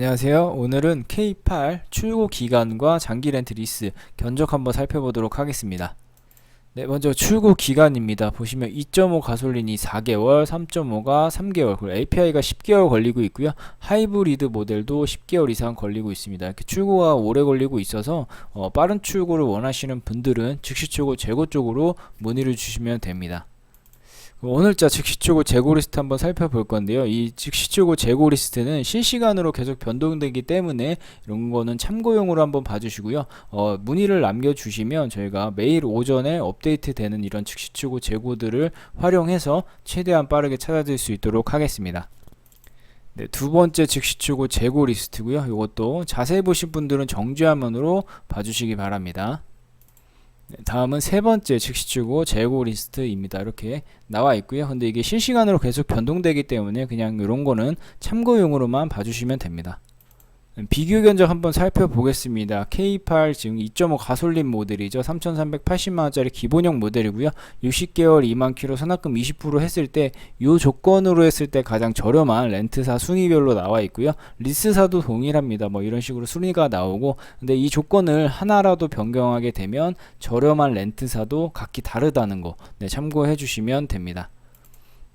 안녕하세요. 오늘은 K8 출고 기간과 장기 렌트 리스 견적 한번 살펴보도록 하겠습니다. 네, 먼저 출고 기간입니다. 보시면 2.5 가솔린이 4개월, 3.5가 3개월, 그리고 API가 10개월 걸리고 있고요. 하이브리드 모델도 10개월 이상 걸리고 있습니다. 이렇게 출고가 오래 걸리고 있어서 어, 빠른 출고를 원하시는 분들은 즉시 출고 재고 쪽으로 문의를 주시면 됩니다. 오늘자 즉시출고 재고 리스트 한번 살펴볼 건데요. 이 즉시출고 재고 리스트는 실시간으로 계속 변동되기 때문에 이런 거는 참고용으로 한번 봐주시고요. 어, 문의를 남겨주시면 저희가 매일 오전에 업데이트 되는 이런 즉시출고 재고들을 활용해서 최대한 빠르게 찾아들 수 있도록 하겠습니다. 네, 두 번째 즉시 출고 재고 리스트고요. 이것도 자세히 보신 분들은 정지화면으로 봐주시기 바랍니다. 네, 다음은 세 번째 즉시출고 재고 리스트입니다. 이렇게 나와 있고요. 근데 이게 실시간으로 계속 변동되기 때문에 그냥 이런 거는 참고용으로만 봐주시면 됩니다. 음, 비교 견적 한번 살펴보겠습니다. K8 지금 2.5 가솔린 모델이죠. 3,380만원짜리 기본형 모델이고요. 60개월 2만 킬로 선납금 20% 했을 때 이 조건으로 했을 때 가장 저렴한 렌트사 순위별로 나와 있고요. 리스사도 동일합니다. 뭐 이런 식으로 순위가 나오고 근데 이 조건을 하나라도 변경하게 되면 저렴한 렌트사도 각기 다르다는 거 네, 참고해 주시면 됩니다.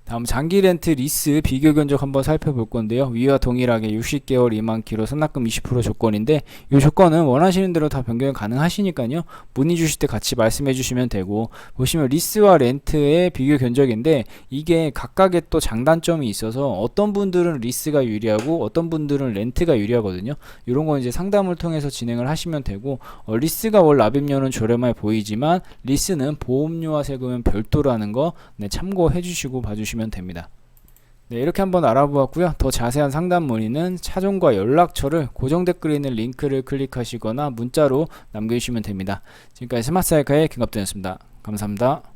다음 장기 렌트 리스 비교 견적 한번 살펴볼 건데요. 위와 동일하게 60개월 2만 킬로 선납금 20% 조건인데 이 조건은 원하시는 대로 다 변경 가능하시니까요. 문의 주실 때 같이 말씀해 주시면 되고 보시면 리스와 렌트의 비교 견적인데 이게 각각의 또 장단점이 있어서 어떤 분들은 리스가 유리하고 어떤 분들은 렌트가 유리하거든요. 이런 건 이제 상담을 통해서 진행을 하시면 되고 어, 리스가 월 납입료는 저렴해 보이지만 리스는 보험료와 세금은 별도라는 거 네, 참고해 주시고 봐주 시면 됩니다. 네, 이렇게 한번 알아보았고요. 더 자세한 상담 문의는 차종과 연락처를 고정 댓글에 있는 링크를 클릭하시거나 문자로 남겨주시면 됩니다. 지금까지 스마트 사이카의 김갑도였습니다. 감사합니다.